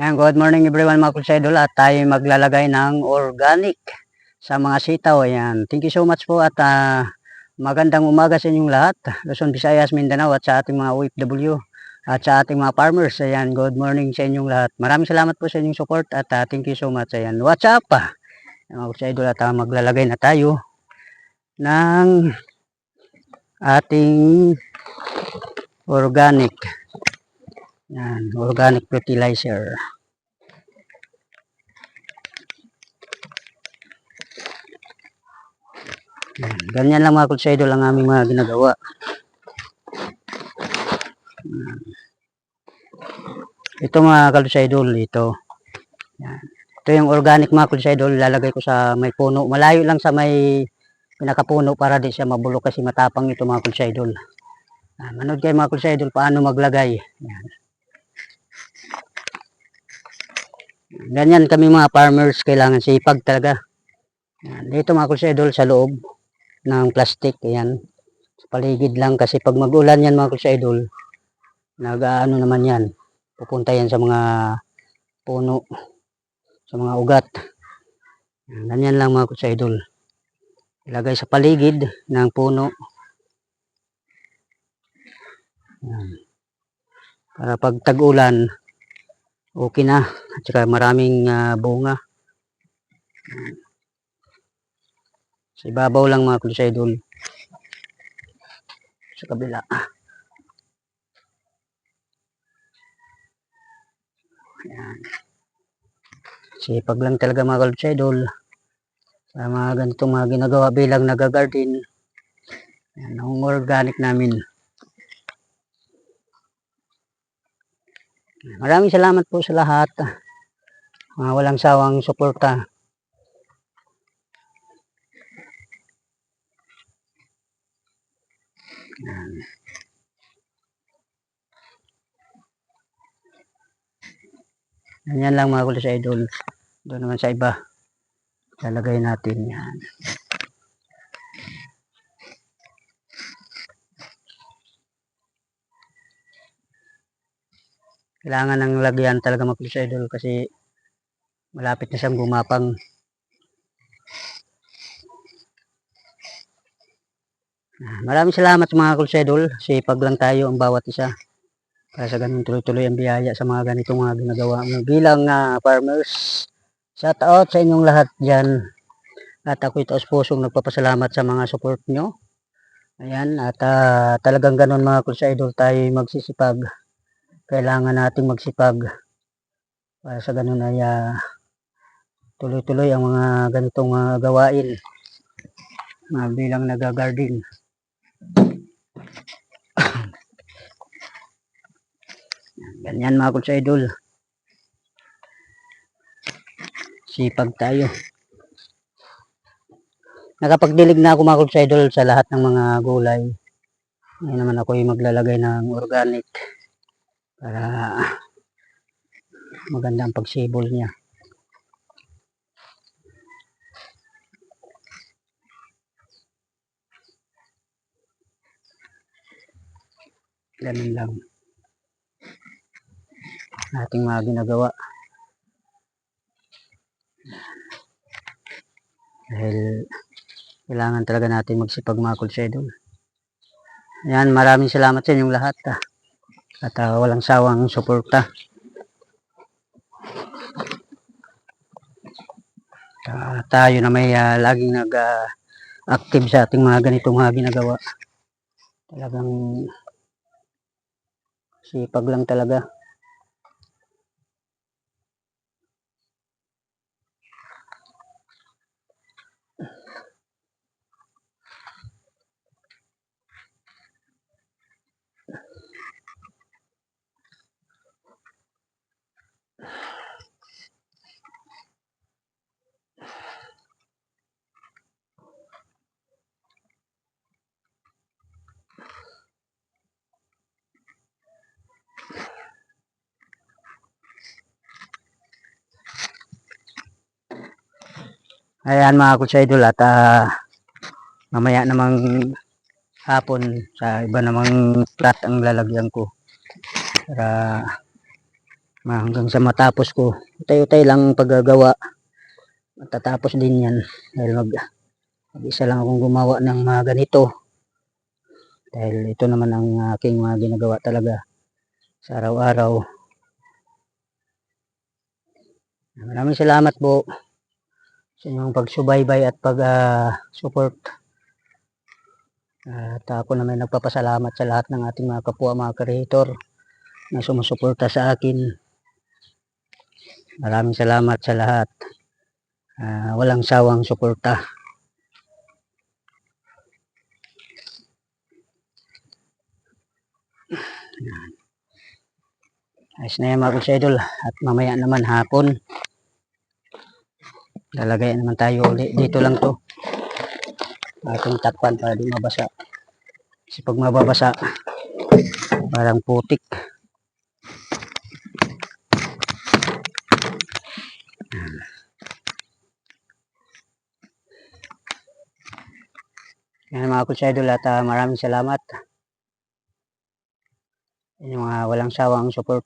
Yan, good morning everyone mga kulsaidol at tayo maglalagay ng organic sa mga sitaw. Ayan. Thank you so much po at ah, magandang umaga sa inyong lahat. Luzon, Visayas, Mindanao at sa ating mga OFW at sa ating mga farmers. Ayan, good morning sa inyong lahat. Maraming salamat po sa inyong support at ah, thank you so much. Ayan, what's up? Yan, Mga kulsaidol at ah, maglalagay na tayo ng ating organic yan, organic fertilizer. Yan, ganyan lang mga kulsaidol ang aming mga ginagawa. Ito mga kulsaidol, ito. Yan. Ito yung organic mga kulsaidol, lalagay ko sa may puno. Malayo lang sa may pinakapuno para di siya mabulok kasi matapang ito mga kulsaidol. Yan, manood kayo mga kulsaidol paano maglagay. Yan. Ganyan kami mga farmers, kailangan sipag talaga. Yan. Dito mga kulsedol sa loob ng plastic, ayan. Sa paligid lang kasi pag mag-ulan yan mga kulsedol, nag-ano naman yan. Pupunta yan sa mga puno, sa mga ugat. Yan. Ganyan lang mga kulsedol. Ilagay sa paligid ng puno. Yan. Para pag tag-ulan, okay na. At saka maraming ah, bunga. Sa ibabaw lang mga kulisaydol sa kabila. Ayan. sipag lang talaga mga kulisaydol sa mga ganitong mga ginagawa bilang nagagarden Ayan, ang organic namin Maraming salamat po sa lahat. Mga walang sawang suporta. Yan. Lang mga kulis idol. Doon naman sa iba. Lalagay natin yan. Kailangan ng lagyan talaga mga police idol kasi malapit na siyang gumapang. Ah, maraming salamat sa mga police idol. Sipag lang tayo ang bawat isa para sa ganun tuloy-tuloy ang biyaya sa mga ganitong mga ginagawa mo. Bilang ah, farmers shout out sa inyong lahat dyan. At ako'y taos pusong nagpapasalamat sa mga support nyo. Ayan at ah, talagang ganun mga police idol tayo magsisipag kailangan nating magsipag para sa ganun ay ah, tuloy-tuloy ang mga ganitong mga gawain mga bilang nagagarden. Ganyan mga kulsa idol. Sipag tayo. Nakapagdilig na ako mga kulsa idol sa lahat ng mga gulay. Ngayon naman ako yung maglalagay ng organic para maganda ang pagsibol niya. Ganun lang. Ating mga ginagawa. Dahil kailangan talaga natin magsipag mga kulsedol. Yan, maraming salamat sa inyong lahat. Ah. At ah, walang sawang suporta. Ah, tayo na may ah, laging nag ah, active sa ating mga ganitong mga ginagawa. Talagang sipag lang talaga. Ayan mga kutsaidol at ah, mamaya namang hapon sa iba namang plat ang lalagyan ko para hanggang sa matapos ko. Utay-utay lang ang paggagawa. Matatapos din yan dahil mag isa lang akong gumawa ng mga ganito. Dahil ito naman ang aking mga ginagawa talaga sa araw-araw. Maraming salamat po sa inyong pagsubaybay at pag-support at ako naman nagpapasalamat sa lahat ng ating mga kapwa mga creator na sumusuporta sa akin. Maraming salamat sa lahat. Ah, walang sawang suporta. Ayos na yan mga idol at mamaya naman hapon lalagay naman tayo uli dito lang to. Atong takpan para di mabasa. Kasi pag mababasa parang putik. Yan. Mga idol at ah, maraming salamat. Yung mga walang sawang support